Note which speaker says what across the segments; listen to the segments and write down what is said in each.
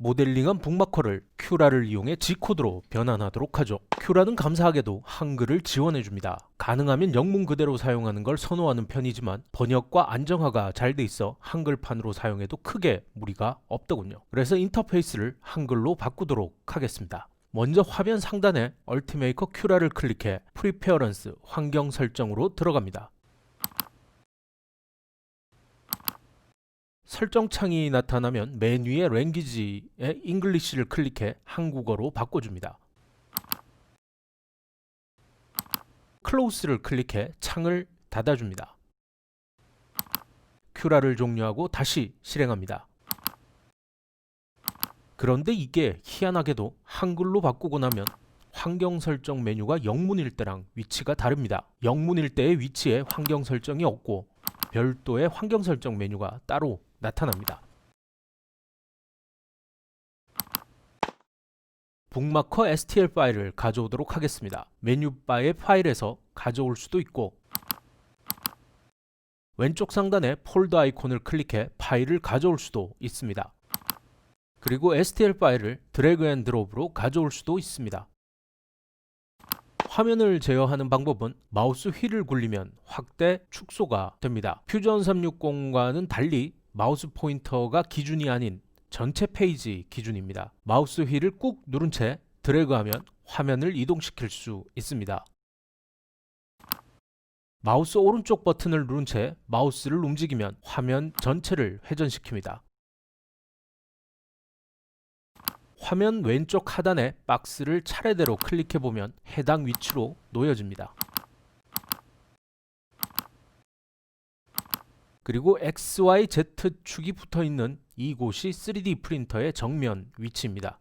Speaker 1: 모델링한 북마커를 큐라를 이용해 G코드로 변환하도록 하죠. 큐라는 감사하게도 한글을 지원해 줍니다. 가능하면 영문 그대로 사용하는 걸 선호하는 편이지만 번역과 안정화가 잘 돼 있어 한글판으로 사용해도 크게 무리가 없더군요. 그래서 인터페이스를 한글로 바꾸도록 하겠습니다. 먼저 화면 상단에 얼티메이커 큐라를 클릭해 프리페어런스 환경 설정으로 들어갑니다. 설정 창이 나타나면 메뉴의 랭귀지의 잉글리시를 클릭해 한국어로 바꿔줍니다. 클로스를 클릭해 창을 닫아줍니다. 큐라를 종료하고 다시 실행합니다. 그런데 이게 희한하게도 한글로 바꾸고 나면 환경 설정 메뉴가 영문일 때랑 위치가 다릅니다. 영문일 때의 위치에 환경 설정이 없고 별도의 환경 설정 메뉴가 따로 나타납니다. 북마커 STL 파일을 가져오도록 하겠습니다. 메뉴바의 파일에서 가져올 수도 있고 왼쪽 상단에 폴더 아이콘을 클릭해 파일을 가져올 수도 있습니다. 그리고 STL 파일을 드래그 앤 드롭으로 가져올 수도 있습니다. 화면을 제어하는 방법은 마우스 휠을 굴리면 확대, 축소가 됩니다. 퓨전 360과는 달리 마우스 포인터가 기준이 아닌 전체 페이지 기준입니다. 마우스 휠을 꾹 누른 채 드래그하면 화면을 이동시킬 수 있습니다. 마우스 오른쪽 버튼을 누른 채 마우스를 움직이면 화면 전체를 회전시킵니다. 화면 왼쪽 하단에 박스를 차례대로 클릭해 보면 해당 위치로 놓여집니다. 그리고 XYZ 축이 붙어 있는 이곳이 3D 프린터의 정면 위치입니다.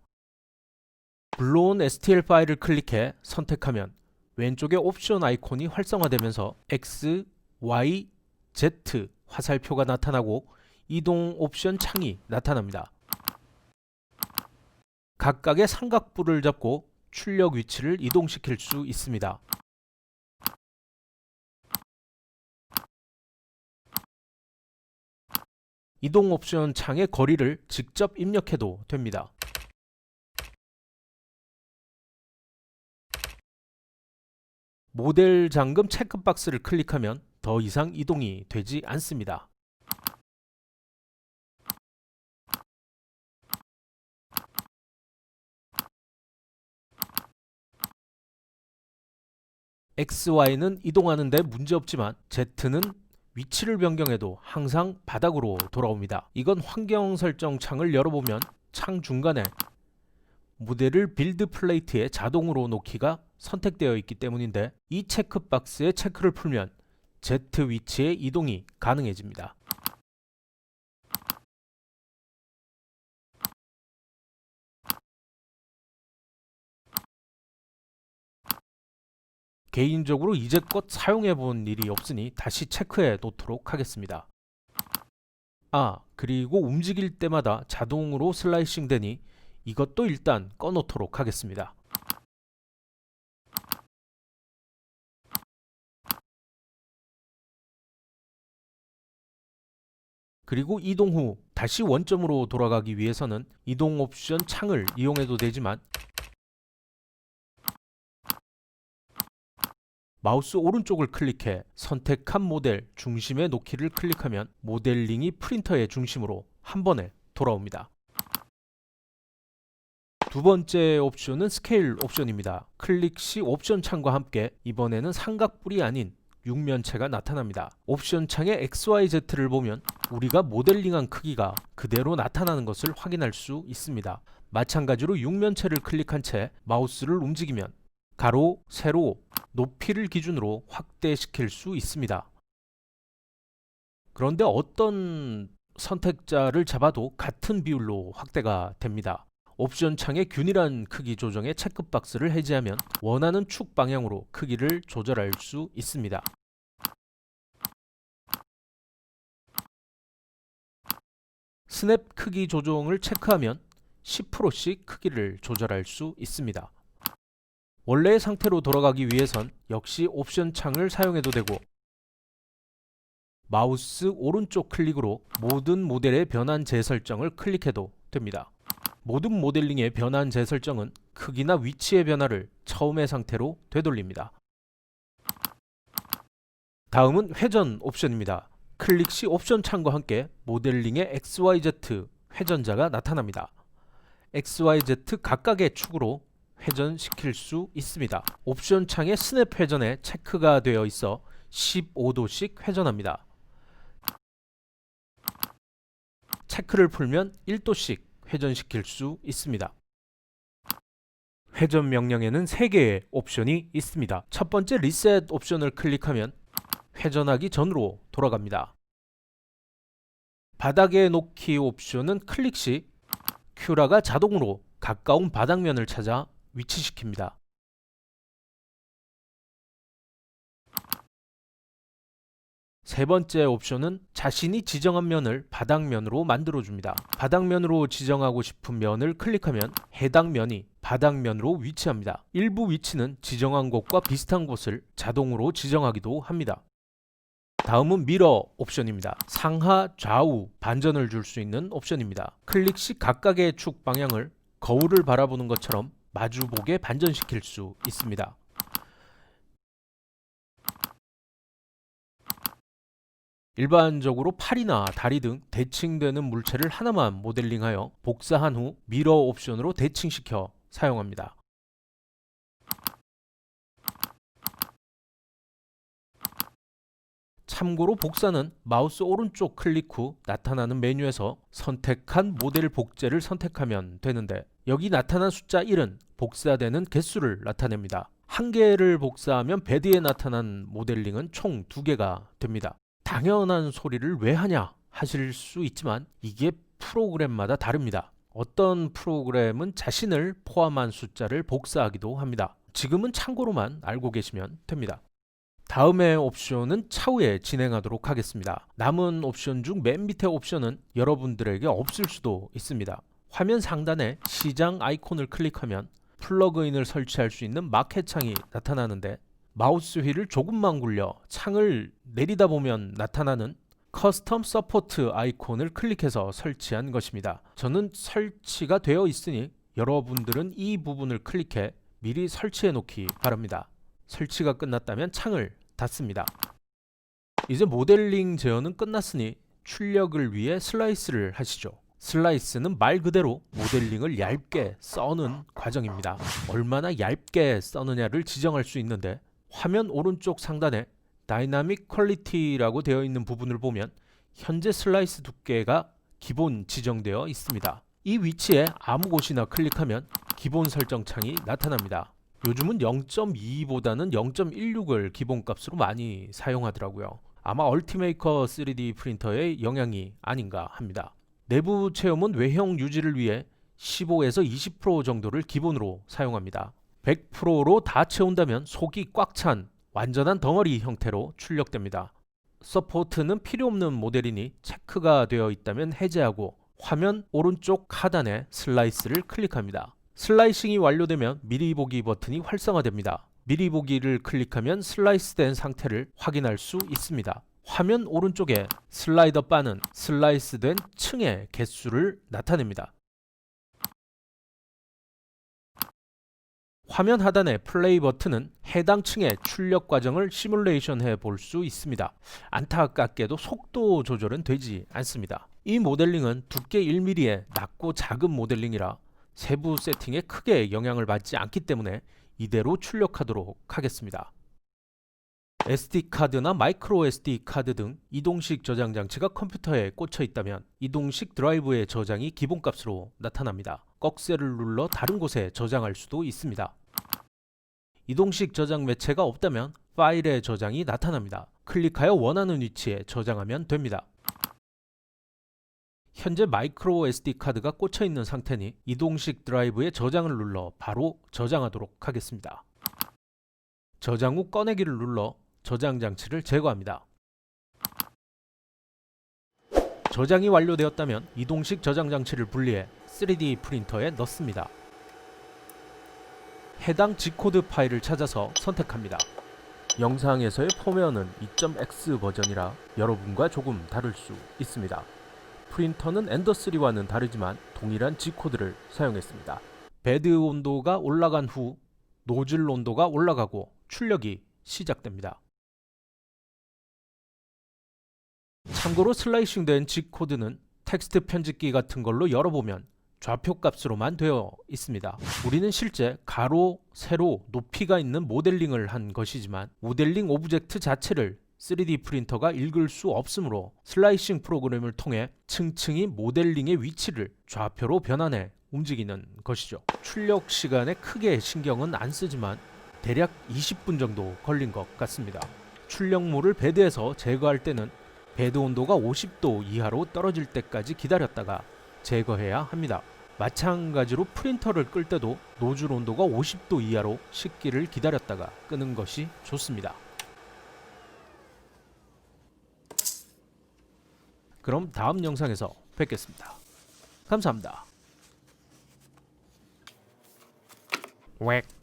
Speaker 1: 불러온 STL 파일을 클릭해 선택하면 왼쪽에 옵션 아이콘이 활성화되면서 X, Y, Z 화살표가 나타나고 이동 옵션 창이 나타납니다. 각각의 삼각부를 잡고 출력 위치를 이동시킬 수 있습니다. 이동 옵션 창의 거리를 직접 입력해도 됩니다. 모델 잠금 체크박스를 클릭하면 더 이상 이동이 되지 않습니다. XY는 이동하는데 문제없지만 Z는 위치를 변경해도 항상 바닥으로 돌아옵니다. 이건 환경 설정 창을 열어보면 창 중간에 모델을 빌드 플레이트에 자동으로 놓기가 선택되어 있기 때문인데 이 체크박스에 체크를 풀면 Z 위치의 이동이 가능해집니다. 개인적으로 이제껏 사용해 본 일이 없으니 다시 체크해 놓도록 하겠습니다. 아, 그리고 움직일 때마다 자동으로 슬라이싱 되니 이것도 일단 꺼놓도록 하겠습니다. 그리고 이동 후 다시 원점으로 돌아가기 위해서는 이동 옵션 창을 이용해도 되지만 마우스 오른쪽을 클릭해 선택한 모델 중심에 놓기를 클릭하면 모델링이 프린터의 중심으로 한 번에 돌아옵니다. 두 번째 옵션은 스케일 옵션입니다. 클릭 시 옵션 창과 함께 이번에는 삼각뿔이 아닌 육면체가 나타납니다. 옵션 창의 XYZ를 보면 우리가 모델링한 크기가 그대로 나타나는 것을 확인할 수 있습니다. 마찬가지로 육면체를 클릭한 채 마우스를 움직이면 가로, 세로, 높이를 기준으로 확대시킬 수 있습니다. 그런데 어떤 선택자를 잡아도 같은 비율로 확대가 됩니다. 옵션 창의 균일한 크기 조정의 체크박스를 해제하면 원하는 축 방향으로 크기를 조절할 수 있습니다. 스냅 크기 조정을 체크하면 10%씩 크기를 조절할 수 있습니다. 원래의 상태로 돌아가기 위해선 역시 옵션 창을 사용해도 되고 마우스 오른쪽 클릭으로 모든 모델의 변환 재설정을 클릭해도 됩니다. 모든 모델링의 변환 재설정은 크기나 위치의 변화를 처음의 상태로 되돌립니다. 다음은 회전 옵션입니다. 클릭 시 옵션 창과 함께 모델링의 XYZ 회전자가 나타납니다. XYZ 각각의 축으로 회전시킬 수 있습니다. 옵션 창에 스냅 회전에 체크가 되어 있어 15도씩 회전합니다. 체크를 풀면 1도씩 회전시킬 수 있습니다. 회전 명령에는 3개의 옵션이 있습니다. 첫 번째 리셋 옵션을 클릭하면 회전하기 전으로 돌아갑니다. 바닥에 놓기 옵션은 클릭 시 큐라가 자동으로 가까운 바닥면을 찾아 위치시킵니다. 세 번째 옵션은 자신이 지정한 면을 바닥면으로 만들어줍니다. 바닥면으로 지정하고 싶은 면을 클릭하면 해당 면이 바닥면으로 위치합니다. 일부 위치는 지정한 곳과 비슷한 곳을 자동으로 지정하기도 합니다. 다음은 미러 옵션입니다. 상하, 좌우 반전을 줄 수 있는 옵션입니다. 클릭 시 각각의 축 방향을 거울을 바라보는 것처럼 마주보게 반전시킬 수 있습니다. 일반적으로 팔이나 다리 등 대칭되는 물체를 하나만 모델링하여 복사한 후 미러 옵션으로 대칭시켜 사용합니다. 참고로 복사는 마우스 오른쪽 클릭 후 나타나는 메뉴에서 선택한 모델 복제를 선택하면 되는데 여기 나타난 숫자 1은 복사되는 개수를 나타냅니다. 한 개를 복사하면 베드에 나타난 모델링은 총 두 개가 됩니다. 당연한 소리를 왜 하냐 하실 수 있지만 이게 프로그램마다 다릅니다. 어떤 프로그램은 자신을 포함한 숫자를 복사하기도 합니다. 지금은 참고로만 알고 계시면 됩니다. 다음의 옵션은 차후에 진행하도록 하겠습니다. 남은 옵션 중 맨 밑에 옵션은 여러분들에게 없을 수도 있습니다. 화면 상단에 시장 아이콘을 클릭하면 플러그인을 설치할 수 있는 마켓 창이 나타나는데 마우스 휠을 조금만 굴려 창을 내리다 보면 나타나는 커스텀 서포트 아이콘을 클릭해서 설치한 것입니다. 저는 설치가 되어 있으니 여러분들은 이 부분을 클릭해 미리 설치해 놓기 바랍니다. 설치가 끝났다면 창을 닫습니다. 이제 모델링 제어는 끝났으니 출력을 위해 슬라이스를 하시죠. 슬라이스는 말 그대로 모델링을 얇게 써는 과정입니다. 얼마나 얇게 써느냐를 지정할 수 있는데 화면 오른쪽 상단에 다이나믹 퀄리티라고 되어 있는 부분을 보면 현재 슬라이스 두께가 기본 지정되어 있습니다. 이 위치에 아무 곳이나 클릭하면 기본 설정 창이 나타납니다. 요즘은 0.22보다는 0.16을 기본값으로 많이 사용하더라고요. 아마 얼티메이커 3D 프린터의 영향이 아닌가 합니다. 내부 체험은 외형 유지를 위해 15에서 20% 정도를 기본으로 사용합니다. 100%로 다 채운다면 속이 꽉 찬 완전한 덩어리 형태로 출력됩니다. 서포트는 필요 없는 모델이니 체크가 되어 있다면 해제하고 화면 오른쪽 하단에 슬라이스를 클릭합니다. 슬라이싱이 완료되면 미리 보기 버튼이 활성화됩니다. 미리 보기를 클릭하면 슬라이스된 상태를 확인할 수 있습니다. 화면 오른쪽에 슬라이더 바는 슬라이스된 층의 개수를 나타냅니다. 화면 하단의 플레이 버튼은 해당 층의 출력 과정을 시뮬레이션 해 볼 수 있습니다. 안타깝게도 속도 조절은 되지 않습니다. 이 모델링은 두께 1mm의 낮고 작은 모델링이라 세부 세팅에 크게 영향을 받지 않기 때문에 이대로 출력하도록 하겠습니다. SD카드나 마이크로 SD카드 등 이동식 저장 장치가 컴퓨터에 꽂혀 있다면 이동식 드라이브의 저장이 기본값으로 나타납니다. 꺽쇠를 눌러 다른 곳에 저장할 수도 있습니다. 이동식 저장 매체가 없다면 파일의 저장이 나타납니다. 클릭하여 원하는 위치에 저장하면 됩니다. 현재 마이크로 SD 카드가 꽂혀 있는 상태니 이동식 드라이브에 저장을 눌러 바로 저장하도록 하겠습니다. 저장 후 꺼내기를 눌러 저장 장치를 제거합니다. 저장이 완료되었다면 이동식 저장 장치를 분리해 3D 프린터에 넣습니다. 해당 G코드 파일을 찾아서 선택합니다. 영상에서의 포면은 2.x 버전이라 여러분과 조금 다를 수 있습니다. 프린터는 엔더3와는 다르지만 동일한 G코드를 사용했습니다. 베드 온도가 올라간 후 노즐 온도가 올라가고 출력이 시작됩니다. 참고로 슬라이싱된 G코드는 텍스트 편집기 같은 걸로 열어보면 좌표 값으로만 되어 있습니다. 우리는 실제 가로, 세로, 높이가 있는 모델링을 한 것이지만 모델링 오브젝트 자체를 3D 프린터가 읽을 수 없으므로 슬라이싱 프로그램을 통해 층층이 모델링의 위치를 좌표로 변환해 움직이는 것이죠. 출력 시간에 크게 신경은 안 쓰지만 대략 20분 정도 걸린 것 같습니다. 출력물을 베드에서 제거할 때는 베드 온도가 50도 이하로 떨어질 때까지 기다렸다가 제거해야 합니다. 마찬가지로 프린터를 끌 때도 노즐 온도가 50도 이하로 식기를 기다렸다가 끄는 것이 좋습니다. 그럼 다음 영상에서 뵙겠습니다. 감사합니다. 웩.